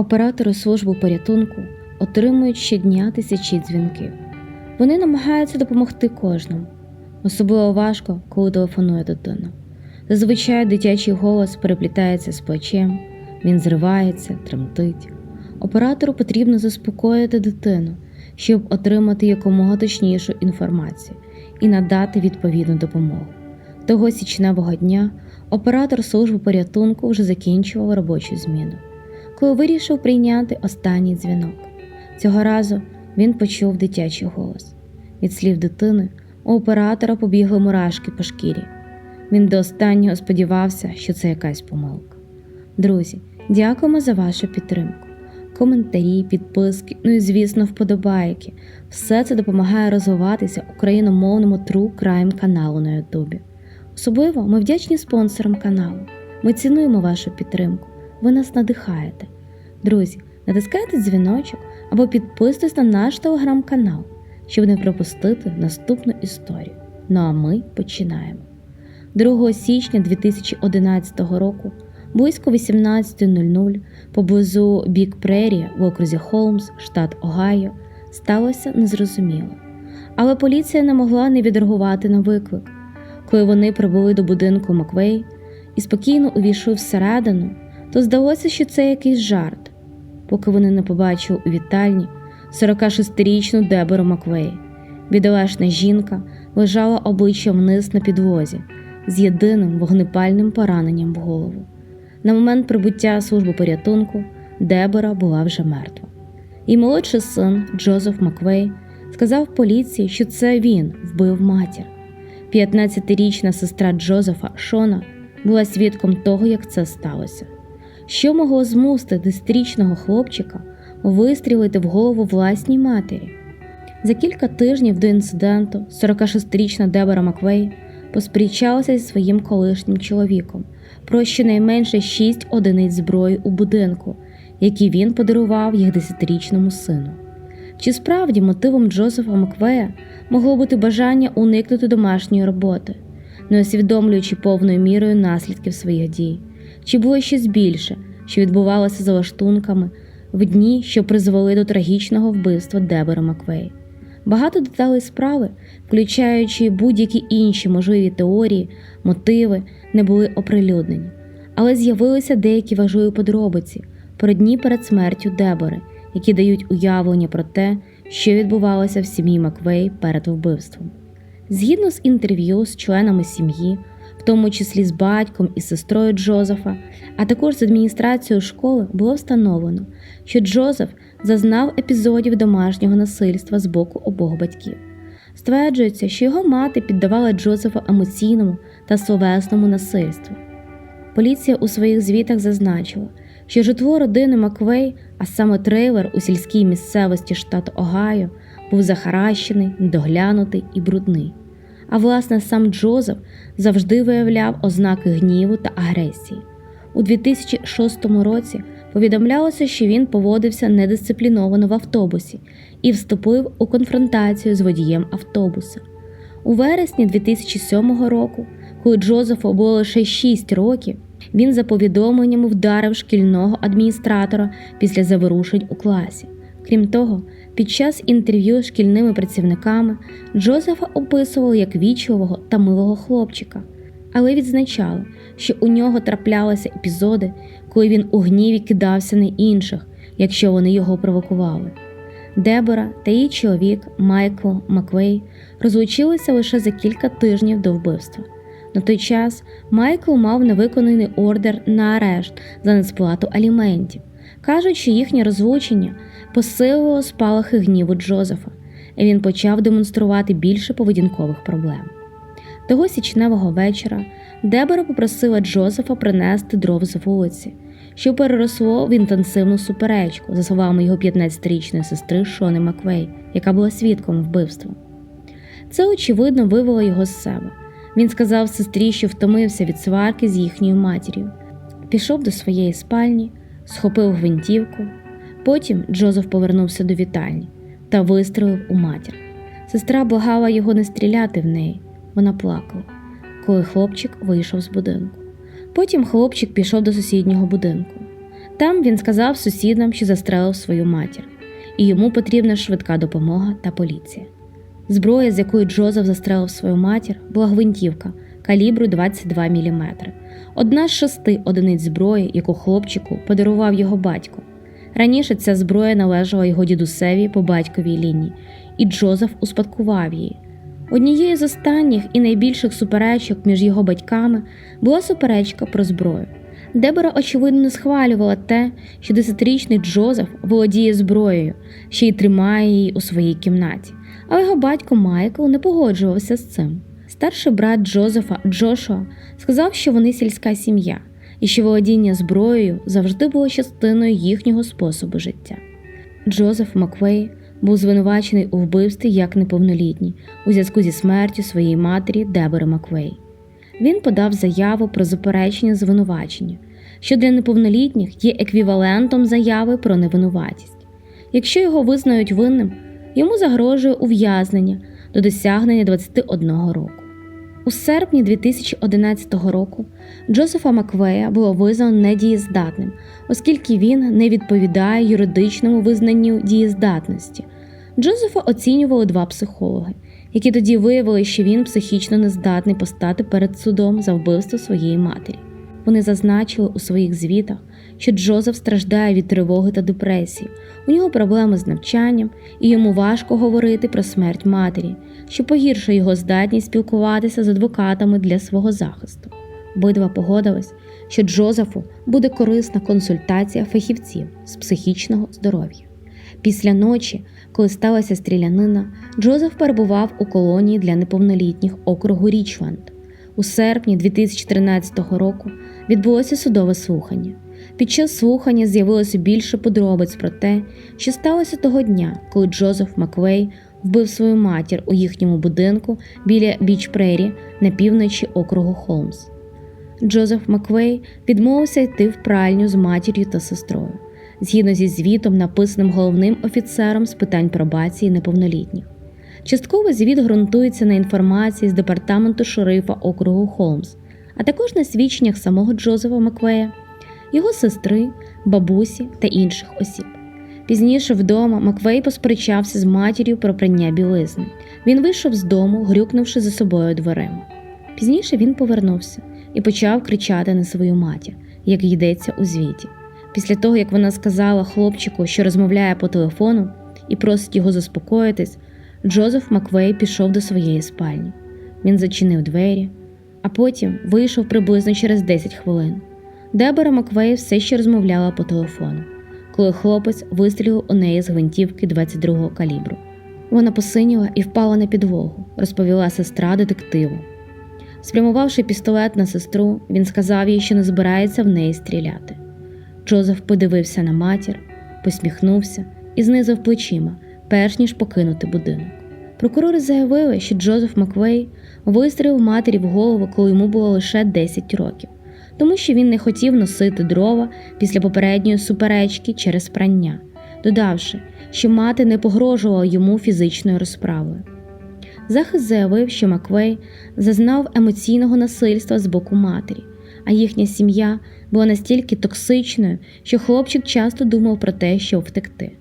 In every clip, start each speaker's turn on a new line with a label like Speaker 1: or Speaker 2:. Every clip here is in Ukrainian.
Speaker 1: Оператори служби порятунку отримують щодня тисячі дзвінків. Вони намагаються допомогти кожному. Особливо важко, коли телефонує дитина. Зазвичай дитячий голос переплітається з плачем, він зривається, тремтить. Оператору потрібно заспокоїти дитину, щоб отримати якомога точнішу інформацію і надати відповідну допомогу. Того січневого дня оператор служби порятунку вже закінчував робочу зміну, коли вирішив прийняти останній дзвінок. Цього разу він почув дитячий голос. Від слів дитини у оператора побігли мурашки по шкірі. Він до останнього сподівався, що це якась помилка. Друзі, дякуємо за вашу підтримку. Коментарі, підписки, ну і, звісно, вподобайки. Все це допомагає розвиватися україномовному True Crime каналу на Ютубі. Особливо ми вдячні спонсорам каналу. Ми цінуємо вашу підтримку. Ви нас надихаєте. Друзі, натискайте дзвіночок або підписуйтесь на наш телеграм-канал, щоб не пропустити наступну історію. Ну а ми починаємо. 2 січня 2011 року, близько 18.00, поблизу Бік Прері в окрузі Холмс, штат Огайо, сталося незрозуміло. Але поліція не могла не відреагувати на виклик. Коли вони прибули до будинку Маквей і спокійно увійшли всередину, то здалося, що це якийсь жарт, поки вони не побачили у вітальні 46-річну Дебору Маквей. Бідолашна жінка лежала обличчям вниз на підлозі з єдиним вогнепальним пораненням в голову. На момент прибуття служби порятунку Дебора була вже мертва. І молодший син Джозеф Маквей сказав поліції, що це він вбив матір. 15-річна сестра Джозефа Шона була свідком того, як це сталося. Що могло змусити десятирічного хлопчика вистрілити в голову власній матері? За кілька тижнів до інциденту 46-річна Дебора Маквей посперечалася зі своїм колишнім чоловіком про щонайменше 6 одиниць зброї у будинку, які він подарував їх десятирічному сину. Чи справді мотивом Джозефа Маквея могло бути бажання уникнути домашньої роботи, не усвідомлюючи повною мірою наслідків своїх дій? Чи було щось більше, що відбувалося за лаштунками в дні, що призвели до трагічного вбивства Дебори Маквей? Багато деталей справи, включаючи будь-які інші можливі теорії, мотиви, не були оприлюднені, але з'явилися деякі важливі подробиці про дні перед смертю Дебори, які дають уявлення про те, що відбувалося в сім'ї Маквей перед вбивством. Згідно з інтерв'ю з членами сім'ї, в тому числі з батьком і сестрою Джозефа, а також з адміністрацією школи, було встановлено, що Джозеф зазнав епізодів домашнього насильства з боку обох батьків. Стверджується, що його мати піддавала Джозефа емоційному та словесному насильству. Поліція у своїх звітах зазначила, що житло родини Маквей, а саме трейлер у сільській місцевості штату Огайо, був захаращений, недоглянутий і брудний. А власне сам Джозеф завжди виявляв ознаки гніву та агресії. У 2006 році повідомлялося, що він поводився недисципліновано в автобусі і вступив у конфронтацію з водієм автобуса. У вересні 2007 року, коли Джозефу було лише 6 років, він за повідомленнями вдарив шкільного адміністратора після заворушень у класі. Крім того, під час інтерв'ю з шкільними працівниками Джозефа описували як вічливого та милого хлопчика, але відзначали, що у нього траплялися епізоди, коли він у гніві кидався на інших, якщо вони його провокували. Дебора та її чоловік Майкл Маквей розлучилися лише за кілька тижнів до вбивства. На той час Майкл мав невиконаний ордер на арешт за несплату аліментів. Кажуть, що їхнє розлучення посилило спалахи гніву Джозефа, і він почав демонструвати більше поведінкових проблем. Того січневого вечора Дебора попросила Джозефа принести дров з вулиці, що переросло в інтенсивну суперечку, за словами його 15-річної сестри Шони Маквей, яка була свідком вбивства. Це, очевидно, вивело його з себе. Він сказав сестрі, що втомився від сварки з їхньою матір'ю, пішов до своєї спальні, схопив гвинтівку. Потім Джозеф повернувся до вітальні та вистрелив у матір. Сестра благала його не стріляти в неї. Вона плакала, коли хлопчик вийшов з будинку. Потім хлопчик пішов до сусіднього будинку. Там він сказав сусідам, що застрелив свою матір, і йому потрібна швидка допомога та поліція. Зброя, з якою Джозеф застрелив свою матір, була гвинтівка калібру 22 мм. Одна з шести одиниць зброї, яку хлопчику подарував його батько. Раніше ця зброя належала його дідусеві по батьковій лінії, і Джозеф успадкував її. Однією з останніх і найбільших суперечок між його батьками була суперечка про зброю. Дебора, очевидно, схвалювала те, що десятирічний Джозеф володіє зброєю, ще й тримає її у своїй кімнаті, але його батько Майкл не погоджувався з цим. Старший брат Джозефа Джошуа сказав, що вони сільська сім'я, і що володіння зброєю завжди було частиною їхнього способу життя. Джозеф Маквей був звинувачений у вбивстві як неповнолітній у зв'язку зі смертю своєї матері Дебори Маквей. Він подав заяву про заперечення звинувачення, що для неповнолітніх є еквівалентом заяви про невинуватість. Якщо його визнають винним, йому загрожує ув'язнення до досягнення 21 року. У серпні 2011 року Джозефа Маквея було визнано недієздатним, оскільки він не відповідає юридичному визнанню дієздатності. Джозефа оцінювали два психологи, які тоді виявили, що він психічно нездатний постати перед судом за вбивство своєї матері. Вони зазначили у своїх звітах, що Джозеф страждає від тривоги та депресії, у нього проблеми з навчанням, і йому важко говорити про смерть матері, що погіршує його здатність спілкуватися з адвокатами для свого захисту. Обидва погодились, що Джозефу буде корисна консультація фахівців з психічного здоров'я. Після ночі, коли сталася стрілянина, Джозеф перебував у колонії для неповнолітніх округу Річленд. У серпні 2013 року відбулося судове слухання. Під час слухання з'явилося більше подробиць про те, що сталося того дня, коли Джозеф Маквей вбив свою матір у їхньому будинку біля Біч Прері на півночі округу Холмс. Джозеф Маквей відмовився йти в пральню з матір'ю та сестрою, згідно зі звітом, написаним головним офіцером з питань пробації неповнолітніх. Частково звіт ґрунтується на інформації з департаменту шерифа округу Холмс, а також на свідченнях самого Джозефа Маквея, його сестри, бабусі та інших осіб. Пізніше вдома Маквей посперечався з матір'ю про прання білизни. Він вийшов з дому, грюкнувши за собою дверима. Пізніше він повернувся і почав кричати на свою матір, як йдеться у звіті. Після того, як вона сказала хлопчику, що розмовляє по телефону, і просить його заспокоїтись, Джозеф Маквей пішов до своєї спальні. Він зачинив двері, а потім вийшов приблизно через 10 хвилин. Дебора Маквей все ще розмовляла по телефону, коли хлопець вистрілив у неї з гвинтівки 22-го калібру. Вона посиніла і впала на підлогу, розповіла сестра детективу. Спрямувавши пістолет на сестру, він сказав їй, що не збирається в неї стріляти. Джозеф подивився на матір, посміхнувся і знизив плечима, перш ніж покинути будинок. Прокурори заявили, що Джозеф Маквей вистрілив матері в голову, коли йому було лише 10 років, тому що він не хотів носити дрова після попередньої суперечки через прання, додавши, що мати не погрожувала йому фізичною розправою. Захист заявив, що Маквей зазнав емоційного насильства з боку матері, а їхня сім'я була настільки токсичною, що хлопчик часто думав про те, щоб втекти.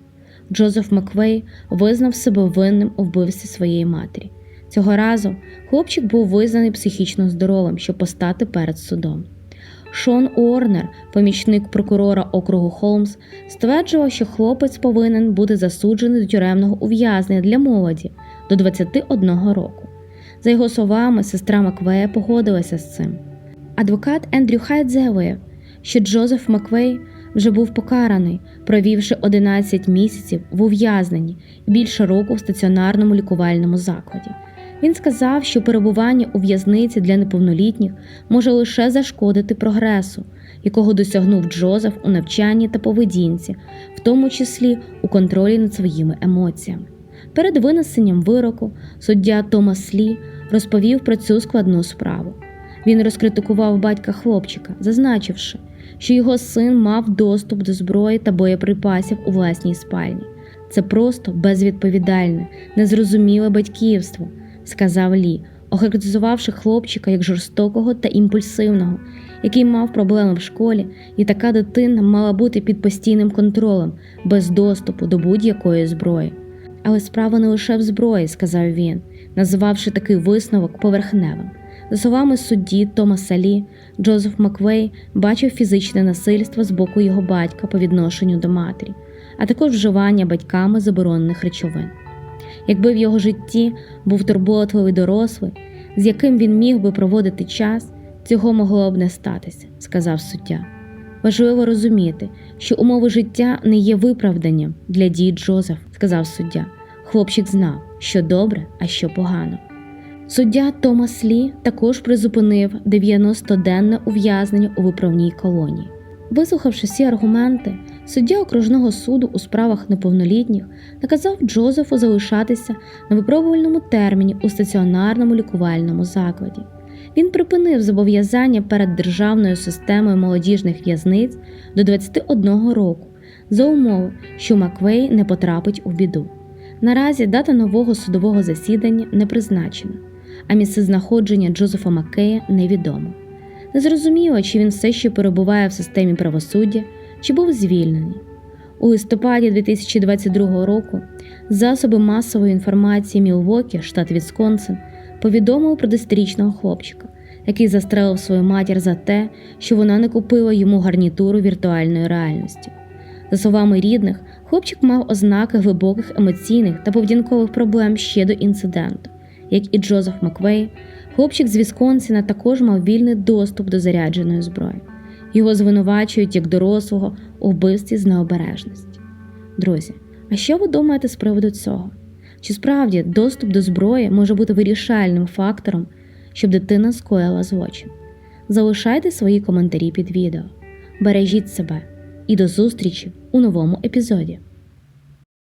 Speaker 1: Джозеф Маквей визнав себе винним у вбивстві своєї матері. Цього разу хлопчик був визнаний психічно здоровим, щоб постати перед судом. Шон Уорнер, помічник прокурора округу Холмс, стверджував, що хлопець повинен бути засуджений до тюремного ув'язнення для молоді до 21 року. За його словами, сестра Маквея погодилася з цим. Адвокат Ендрю Хайт заявив, що Джозеф Маквей вже був покараний, провівши 11 місяців в ув'язненні більше року в стаціонарному лікувальному закладі. Він сказав, що перебування у в'язниці для неповнолітніх може лише зашкодити прогресу, якого досягнув Джозеф у навчанні та поведінці, в тому числі у контролі над своїми емоціями. Перед винесенням вироку суддя Томас Лі розповів про цю складну справу. Він розкритикував батька хлопчика, зазначивши, що його син мав доступ до зброї та боєприпасів у власній спальні. Це просто безвідповідальне, незрозуміле батьківство, сказав Лі, охарактеризувавши хлопчика як жорстокого та імпульсивного, який мав проблеми в школі, і така дитина мала бути під постійним контролем, без доступу до будь-якої зброї. Але справа не лише в зброї, сказав він, називавши такий висновок поверхневим. За словами судді Томаса Лі, Джозеф Маквей бачив фізичне насильство з боку його батька по відношенню до матері, а також вживання батьками заборонених речовин. Якби в його житті був турботливий дорослий, з яким він міг би проводити час, цього могло б не статися, сказав суддя. Важливо розуміти, що умови життя не є виправданням для дій Джозеф, сказав суддя. Хлопчик знав, що добре, а що погано. Суддя Томас Лі також призупинив 90-денне ув'язнення у виправній колонії. Вислухавши всі аргументи, суддя окружного суду у справах неповнолітніх наказав Джозефу залишатися на випробувальному терміні у стаціонарному лікувальному закладі. Він припинив зобов'язання перед державною системою молодіжних в'язниць до 21 року за умови, що Маквей не потрапить у біду. Наразі дата нового судового засідання не призначена, а місце знаходження Джозефа Маккея невідомо. Незрозуміло, чи він все ще перебуває в системі правосуддя, чи був звільнений. У листопаді 2022 року засоби масової інформації Мілвокі, штат Вісконсин, повідомили про десятирічного хлопчика, який застрелив свою матір за те, що вона не купила йому гарнітуру віртуальної реальності. За словами рідних, хлопчик мав ознаки глибоких емоційних та поведінкових проблем ще до інциденту. Як і Джозеф Маквей, хлопчик з Вісконсіна також мав вільний доступ до зарядженої зброї. Його звинувачують як дорослого у вбивстві з необережності. Друзі, а що ви думаєте з приводу цього? Чи справді доступ до зброї може бути вирішальним фактором, щоб дитина скоїла злочин? Залишайте свої коментарі під відео. Бережіть себе і до зустрічі у новому епізоді.